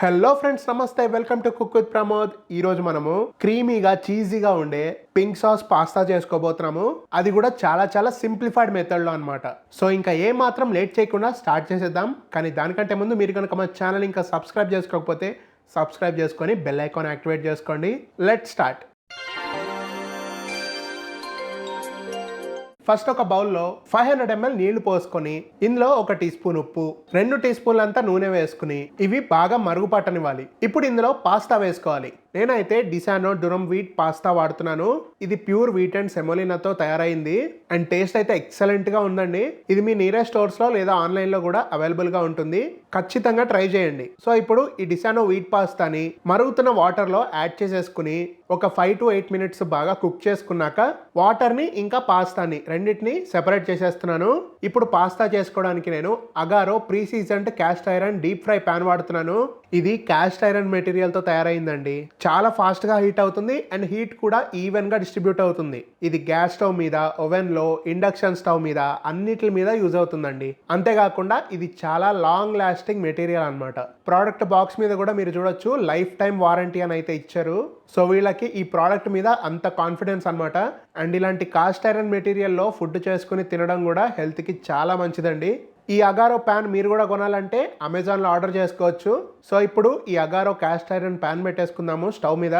Hello friends నమస్తే. Welcome to cook with Pramod ఈరోజు మనము క్రీమీగా చీజీగా ఉండే పింక్ సాస్ పాస్తా చేసుకోబోతున్నాము. అది కూడా చాలా చాలా సింప్లిఫైడ్ మెథడ్లో అనమాట సో ఇంకా ఏ మాత్రం లేట్ చేయకుండా స్టార్ట్ చేసేద్దాం. కానీ దానికంటే ముందు మీరు కనుక మా ఛానల్ ఇంకా సబ్స్క్రైబ్ చేసుకోకపోతే సబ్స్క్రైబ్ చేసుకొని బెల్ ఐకాన్ యాక్టివేట్ చేసుకోండి. లెట్ స్టార్ట్ ఫస్ట్ ఒక బౌల్లో ఫైవ్ హండ్రెడ్ ఎంఎల్ నీళ్ళు పోసుకొని ఇందులో ఒక టీ స్పూన్ ఉప్పు రెండు టీ స్పూన్లంతా నూనె వేసుకుని ఇవి బాగా మరుగు పట్టనివ్వాలి ఇప్పుడు ఇందులో పాస్తా వేసుకోవాలి. నేనైతే డిసానో డురమ్ వీట్ పాస్తా వాడుతున్నాను. ఇది ప్యూర్ వీట్ అండ్ సెమోలినాతో తయారైంది. అండ్ టేస్ట్ అయితే ఎక్సలెంట్గా ఉందండి. ఇది మీ నియరెస్ట్ స్టోర్స్లో లేదా ఆన్లైన్లో కూడా అవైలబుల్గా ఉంటుంది. ఖచ్చితంగా ట్రై చేయండి. సో ఇప్పుడు ఈ డిసానో వీట్ పాస్తాని మరుగుతున్న వాటర్లో యాడ్ చేసేసుకుని ఒక ఫైవ్ టు ఎయిట్ మినిట్స్ బాగా కుక్ చేసుకున్నాక వాటర్ని ఇంకా పాస్తాని రెండింటిని సెపరేట్ చేసేస్తున్నాను. ఇప్పుడు పాస్తా చేసుకోవడానికి నేను Agaro pre seasoned cast iron deep fry pan వాడుతున్నాను. ఇది క్యాస్ట్ ఐరన్ మెటీరియల్తో తయారైందండి. చాలా ఫాస్ట్గా హీట్ అవుతుంది అండ్ హీట్ కూడా ఈవెన్గా డిస్ట్రిబ్యూట్ అవుతుంది. ఇది గ్యాస్ స్టవ్ మీద ఓవెన్లో ఇండక్షన్ స్టవ్ మీద అన్నిటి మీద యూజ్ అవుతుందండి. అంతేకాకుండా ఇది చాలా లాంగ్ లాస్టింగ్ మెటీరియల్ అన్నమాట. ప్రోడక్ట్ బాక్స్ మీద కూడా మీరు చూడొచ్చు లైఫ్ టైం వారంటీ అని అయితే ఇచ్చారు. సో వీళ్ళకి ఈ ప్రోడక్ట్ మీద అంత కాన్ఫిడెన్స్ అనమాట అండ్ ఇలాంటి కాస్ట్ ఐరన్ మెటీరియల్లో ఫుడ్ చేసుకుని తినడం కూడా హెల్త్కి చాలా మంచిదండి. ఈ అగారో ప్యాన్ మీరు కూడా కొనాలంటే అమెజాన్లో ఆర్డర్ చేసుకోవచ్చు. సో ఇప్పుడు ఈ అగారో క్యాస్ట్ ఐరన్ ప్యాన్ పెట్టేసుకుందాము స్టవ్ మీద.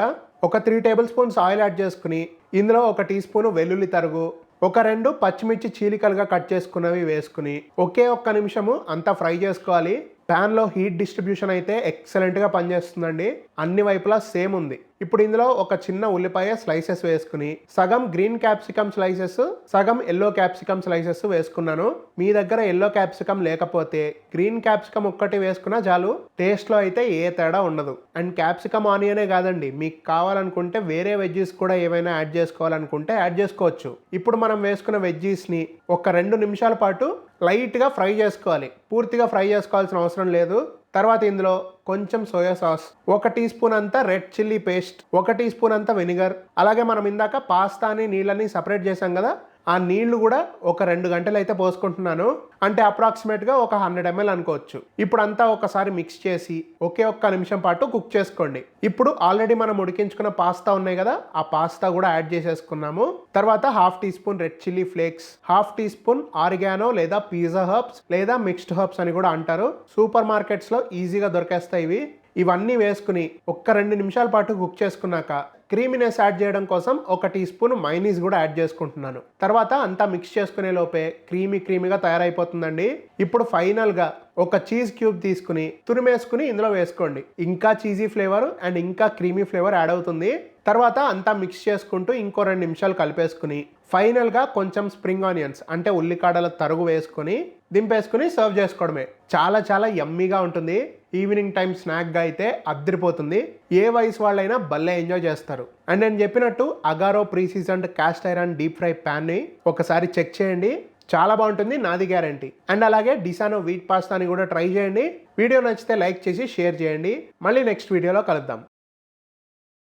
ఒక three tablespoons oil add చేసుకుని ఇందులో ఒక టీ స్పూన్ వెల్లుల్లి తరుగు ఒక రెండు పచ్చిమిర్చి చీలికలుగా కట్ చేసుకున్నవి వేసుకుని ఒకే ఒక్క నిమిషము అంతా ఫ్రై చేసుకోవాలి. ప్యాన్లో హీట్ డిస్ట్రిబ్యూషన్ అయితే ఎక్సలెంట్గా పనిచేస్తుందండి. అన్ని వైపులా సేమ్ ఉంది. ఇప్పుడు ఇందులో ఒక చిన్న ఉల్లిపాయ స్లైసెస్ వేసుకుని సగం గ్రీన్ క్యాప్సికమ్ స్లైసెస్ సగం ఎల్లో క్యాప్సికమ్ స్లైసెస్ వేసుకున్నాను. మీ దగ్గర ఎల్లో క్యాప్సికమ్ లేకపోతే గ్రీన్ క్యాప్సికమ్ ఒక్కటి వేసుకున్నా చాలు టేస్ట్లో అయితే ఏ తేడా ఉండదు. అండ్ క్యాప్సికమ్ ఆనియనే కాదండి మీకు కావాలనుకుంటే వేరే వెజ్జీస్ కూడా ఏవైనా యాడ్ చేసుకోవాలనుకుంటే యాడ్ చేసుకోవచ్చు. ఇప్పుడు మనం వేసుకున్న వెజ్జీస్ని ఒక రెండు నిమిషాల పాటు లైట్గా ఫ్రై చేసుకోవాలి. పూర్తిగా ఫ్రై చేసుకోవాల్సిన అవసరం లేదు. తర్వాత ఇందులో కొంచెం సోయా సాస్ ఒక టీ స్పూన్ అంతా రెడ్ చిల్లీ పేస్ట్ ఒక టీ స్పూన్ అంతా వెనిగర్. అలాగే మనం ఇందాక పాస్తాని నీళ్ళని సపరేట్ చేసాం కదా ఆ నీళ్ళు కూడా ఒక రెండు గంటలు అయితే పోసుకుంటున్నాను. అంటే అప్రాక్సిమేట్గా ఒక హండ్రెడ్ ఎంఎల్ అనుకోవచ్చు. ఇప్పుడు అంతా ఒకసారి మిక్స్ చేసి ఒకే ఒక్క నిమిషం పాటు కుక్ చేసుకోండి. ఇప్పుడు ఆల్రెడీ మనం ఉడికించుకున్న పాస్తా ఉన్నాయి కదా ఆ పాస్తా కూడా యాడ్ చేసేసుకున్నాము. తర్వాత half teaspoon red chilli flakes half teaspoon oregano లేదా పిజ్జా హర్బ్స్ లేదా మిక్స్డ్ హర్బ్స్ అని కూడా అంటారు. సూపర్ మార్కెట్స్లో ఈజీగా దొరికేస్తాయి ఇవి. ఇవన్నీ వేసుకుని ఒక్క రెండు నిమిషాల పాటు కుక్ చేసుకున్నాక క్రీమినెస్ యాడ్ చేయడం కోసం ఒక టీ స్పూన్ మైనీస్ కూడా యాడ్ చేసుకుంటున్నాను. తర్వాత అంతా మిక్స్ చేసుకునే లోపే క్రీమీ క్రీమీగా తయారైపోతుందండి. ఇప్పుడు ఫైనల్గా ఒక చీజ్ క్యూబ్ తీసుకుని తురిమేసుకుని ఇందులో వేసుకోండి. ఇంకా చీజీ ఫ్లేవర్ అండ్ ఇంకా క్రీమీ ఫ్లేవర్ యాడ్ అవుతుంది. తర్వాత అంతా మిక్స్ చేసుకుంటూ ఇంకో రెండు నిమిషాలు కలిపేసుకుని ఫైనల్గా కొంచెం స్ప్రింగ్ ఆనియన్స్ అంటే ఉల్లికాడల తరుగు వేసుకొని దింపేసుకుని సర్వ్ చేసుకోవడమే. చాలా చాలా యమ్మీగా ఉంటుంది. ఈవినింగ్ టైం స్నాక్గా అయితే అద్దరిపోతుంది ఏ వయసు వాళ్ళైనా భలే ఎంజాయ్ చేస్తారు. అండ్ నేను చెప్పినట్టు Agaro pre seasoned cast iron deep fry ప్యాన్ని ఒకసారి చెక్ చేయండి. చాలా బాగుంటుంది నాది గ్యారంటీ అండ్ అలాగే డిసానో వీట్ పాస్తాని కూడా ట్రై చేయండి. వీడియో నచ్చితే లైక్ చేసి షేర్ చేయండి. మళ్ళీ నెక్స్ట్ వీడియోలో కలుద్దాం.